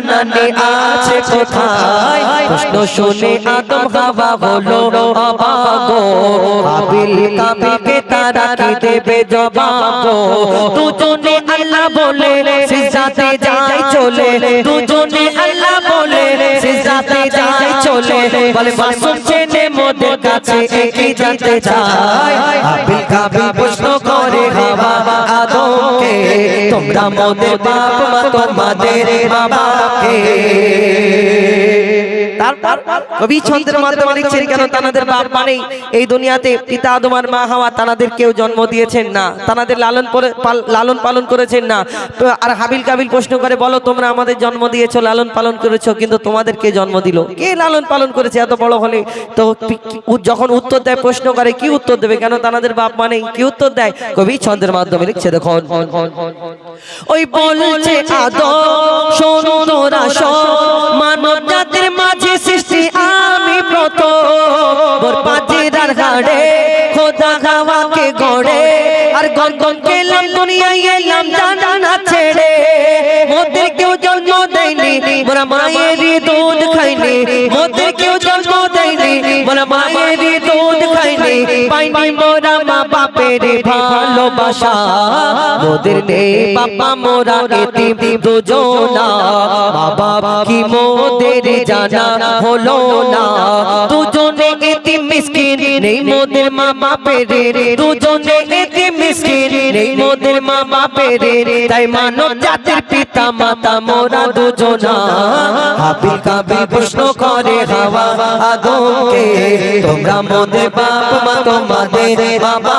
দাদি নানা নানি আছে কোথায়? প্রশ্ন শুনে আদম হাওয়া হলো, অবাগো। আবিল কাবিলকে তারা কি দেবে জবাব? দুজনে আল্লাহ বলে সিজদাতে যায় চলে। দুজনে আল্লাহ বলে চলে বলে মাসুম চেনে মোদের কাছে একই জানতে চায়। আবিল কাবি প্রশ্ন করে হাওয়া আদমকে তোমরা মোদের বাপ মা তোমাদের মা বাপকে আমাদের জন্ম দিয়েছ, লালন পালন করেছ, কিন্তু তোমাদের কে জন্ম দিল? কে লালন পালন করেছে এত বড় হলে? তো যখন উত্তর দেয়, প্রশ্ন করে, কি উত্তর দেবে? কেন তানাদের বাপ মানে কি উত্তর দেয়? কবি ছন্দের মাধ্যমে লিখছে দেখো ওই বলছে আদম শোনো তোরা মানব জাতির মাঝে হাড়ে খোদা হাওয়াকে গড়ে। আর গন গন খেলাম দুনিয়ায় এলাম জানা ছেড়ে। মোদের কেউ জন্ম দেয়নি মোরা মায়েরই দুধ খাইনি মোদের কেউ জন্ম দেয়নি। মোরা মায়েরই দুধ খাইনি পাইনি মোরা মা বাপের ভালোবাসা। মোদের নেই বাবা মোরা দুজনা। বাবা কি মোদের জানা হলো না? দুজনে মিসকিন নেই মোদের মা বাপের। দুজনে মিসকিন নেই মোদের মা বাপের। তাই মানব জাতির পিতা মাতা মোরা দুজনা। হাবিল কাবি প্রশ্ন করে হাওয়া, আদমকে, তোমরা মোদের বাপ মা, তোমাদের মা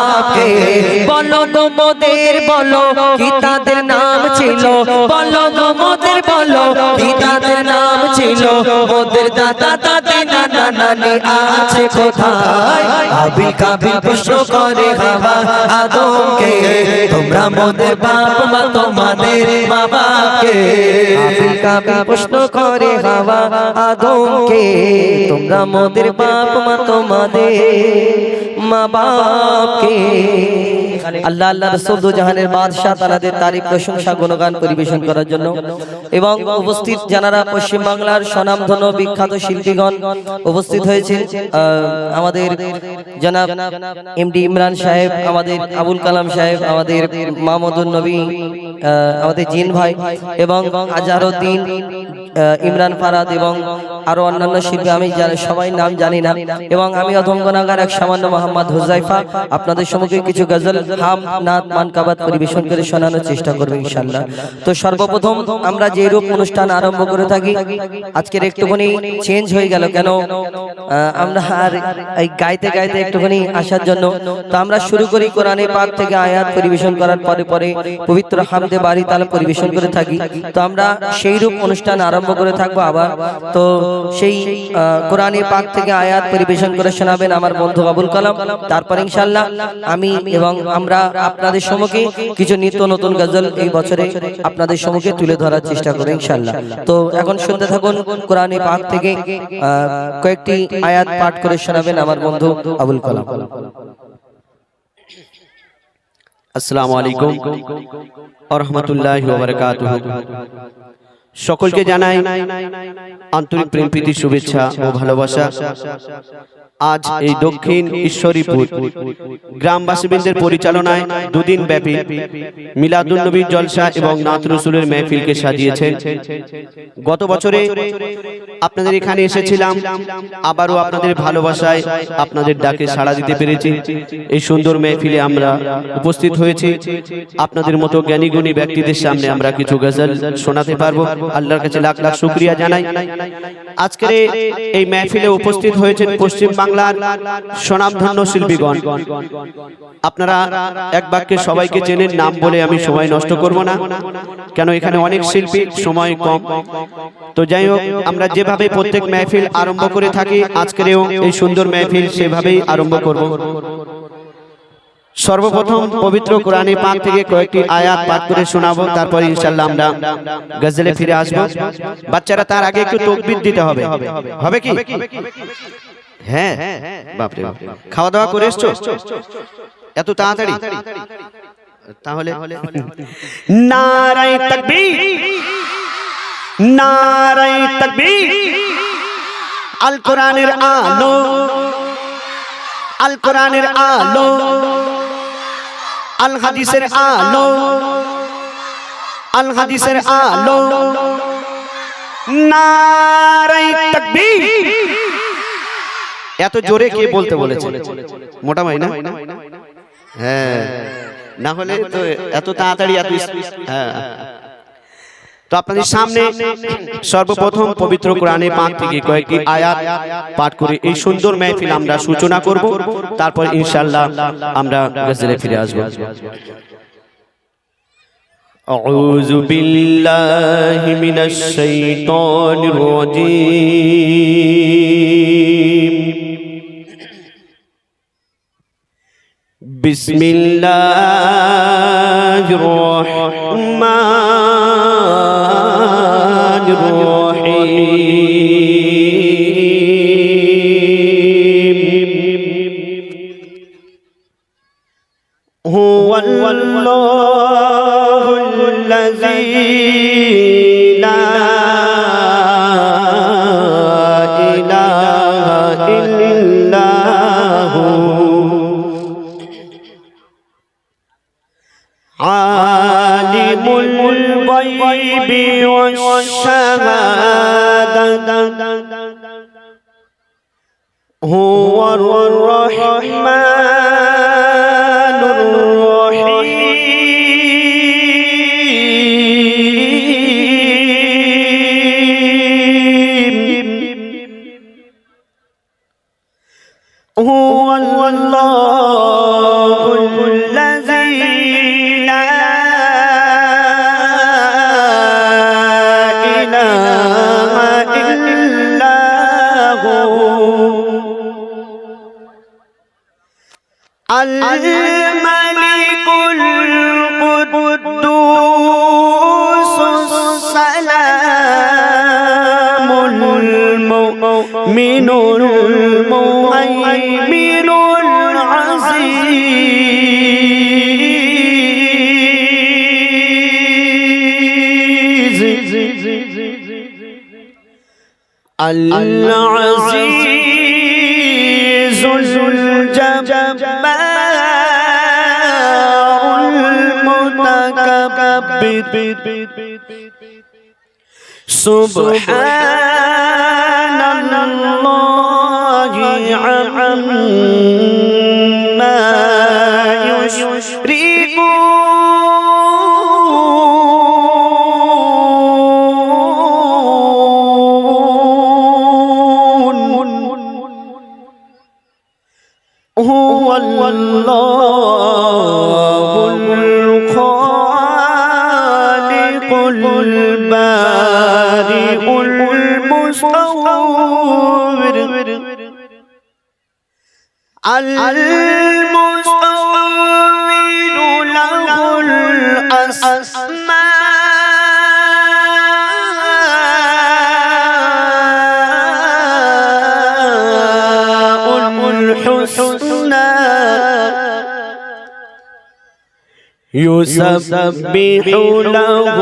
বলো তোমাদের বলো কি তাদের নাম ছিল? বলো তোমাদের মোদের, বলো কি তাদের নাম ছিল? মোদের দাদা, দাদি, নানা নানি আছে কোথায়? হাবিল কাবিল প্রশ্ন করে, বাবা, আদমকে তোমরা মোদের বাপ মা, তোমাদের মা বাপকে হাবিল কাবিল প্রশ্ন করে, বাবা, আদমকে তোমরা মোদের বাপ মা, তোমাদের মা বাপকে আল্লাহ আল্লাহ রসুল জাহানের বাদশাহ তালাদের তারিফ প্রশংসা গুণগান পরিবেশন করার জন্য। এবং উপস্থিত যারা পশ্চিম বাংলার স্বনামধন্য বিখ্যাত শিল্পীগণ উপস্থিত হয়েছেন আহ, আমাদের জনাব এমডি ইমরান সাহেব আমাদের আবুল কালাম সাহেব আমাদের মাহমুদুল নবী আমাদের জিন ভাই এবং আজহারউদ্দিন ইমরান ফারাদ এবং আরও অন্যান্য শিল্পী, আমি সবাই নাম জানি না। এবং আমি অধমগনাগার এক সামান্য মোহাম্মদ হুজাইফা। আপনাদের সম্মুখে কিছু গজল, হাম, নাত মানকাবাত পরিবেশন করে শোনানোর চেষ্টা করব ইনশাল্লাহ তো সর্বপ্রথম আমরা যে রূপ অনুষ্ঠান আরম্ভ করে থাকি, আজকের একটুখানি চেঞ্জ হয়ে গেল কেন? আমরা আর এই গাইতে গাইতে একটুখানি আসার জন্য, তো আমরা শুরু করি কোরআনে পাক থেকে আয়াত পরিবেশন করার পরে পরে পবিত্র হামদে বাড়ি তালা পরিবেশন করে থাকি। তো আমরা সেই রূপ অনুষ্ঠান আরম্ভ করে থাকব আবার। তো সেই কোরআনে পাক থেকে আয়াত পরিবেশন করে শোনাবেন আমার বন্ধু আবুল কালাম। তারপর ইনশাল্লাহ আমি এবং আমরা আপনাদের সম্মুখে কিছু নিত্য নতুন গজল এই বছরে আপনাদের সম্মুখে তুলে ধরার চেষ্টা করব ইনশাল্লাহ তো এখন শুনতে থাকুন কোরআনে পাক থেকে কয়েকটি আয়াত পাঠ করে শোনাবেন আমার বন্ধু আবুল কালাম। আসসালামু আলাইকুম। আরহামতুল্লাহ বারাকাতুহ। সকলকে জানাই আন্তরিক প্রেম প্রীতি শুভেচ্ছা ও ভালোবাসা। আজ এই দক্ষিণ ঈশ্বরীপুর গ্রামবাসীবৃন্দের পরিচালনায় দুদিন ব্যাপী মিলাদুন্নবীর জলসা এবং নাত রসুলের মেহফিলকে সাজিয়েছেন গত বছরে আপনাদের এখানে এসেছিলাম। আবারও আপনাদের ভালোবাসায় আপনাদের ডাকে সাড়া দিতে পেরেছি। এই সুন্দর মেহফিলে আমরা উপস্থিত হয়েছি। আপনাদের মতো জ্ঞানী গুণী ব্যক্তিদের সামনে আমরা কিছু গজল শোনাতে পারব। আল্লাহর কাছে লাখ লাখ শুক্রিয়া জানাই। আজকের এই- মেহফিলে উপস্থিত হয়েছেন পশ্চিম বাংলার স্বনামধন্য শিল্পীগণ। আপনারা এক বাক্যে সবাইকে চেনেন, নাম বলে আমি সময় নষ্ট করব না। কেন এখানে অনেক শিল্পী, সময় কম। তো যাই হোক, আমরা যেভাবে প্রত্যেক মেহফিল আরম্ভ করে থাকি, আজকেরও এই সুন্দর মেহফিল সেভাবেই আরম্ভ করব। সর্বপ্রথম পবিত্র কোরআনে পাক থেকে কয়েকটি আয়াত পাঠ করে শোনাবো, তারপর ইনশাল্লাহ আমরা গজলে ফিরে আসব। বাচ্চারা তার আগে একটু তকবির দিতে হবে। হবে কি? হ্যাঁ বাপরে বাপ। খাওয়া দাওয়া করে এসছো? এত তাড়াতাড়ি? তাহলে নারাই তাকবীর নারাই তাকবীর, আল কোরআনের আলো, আল কোরআনের আলো, আল হাদিসের আলো, আল হাদিসের আলো নারাই তাকবীর। এত জোরে কে বলতে বলেছে মোটা ভাই না হ্যাঁ না হলে তো এত তাড়াতাড়ি এত ইস- হ্যাঁ তো আপনাদের সামনে সর্বপ্রথম পবিত্র কোরআনে পাক থেকে কয়েকটি আয়াত পাঠ করে এই সুন্দর মেহফিল আমরা সূচনা করব তারপর ইনশাআল্লাহ আমরা গজলে ফিরে আসব أعوذ بالله من الشيطان الرجيم بسم الله الرحمن الرحيم هو الله الذي لا الغيب والشهادة. هو الرحمن الرحيم. هو الله الملك القدوس السلام المؤمن المهيمن العزيز العزيز سبحان الله عما يشركون هو الله المصور له الأسماء الحسنى يسبح له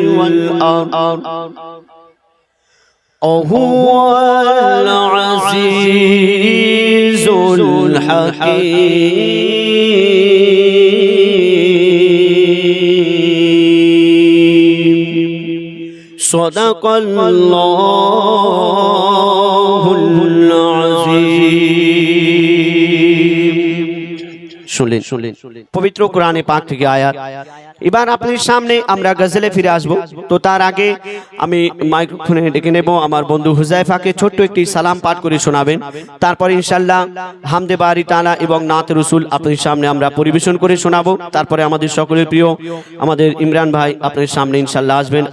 والأرض. وهو العزيز الحكيم. صدق الله العظيم শুনলেন। শুনলেন। পবিত্র কোরআনে পাক থেকে আয়াত। এবার আপনার সামনে আমরা গজলে ফিরে আসব। তো তার আগে আমি মাইক্রোফোনে ডেকে নেব আমার বন্ধু হুজাইফাকে। ছোট্ট একটি সালাম পাঠ করে শোনাবেন। তারপর ইনশাল্লাহ হামদে বাড়ি তালা এবং নাত রসুল আপনার সামনে আমরা পরিবেশন করে শোনাবো। তারপরে আমাদের সকলের প্রিয় আমাদের ইমরান ভাই আপনার সামনে ইনশাল্লাহ আসবেন।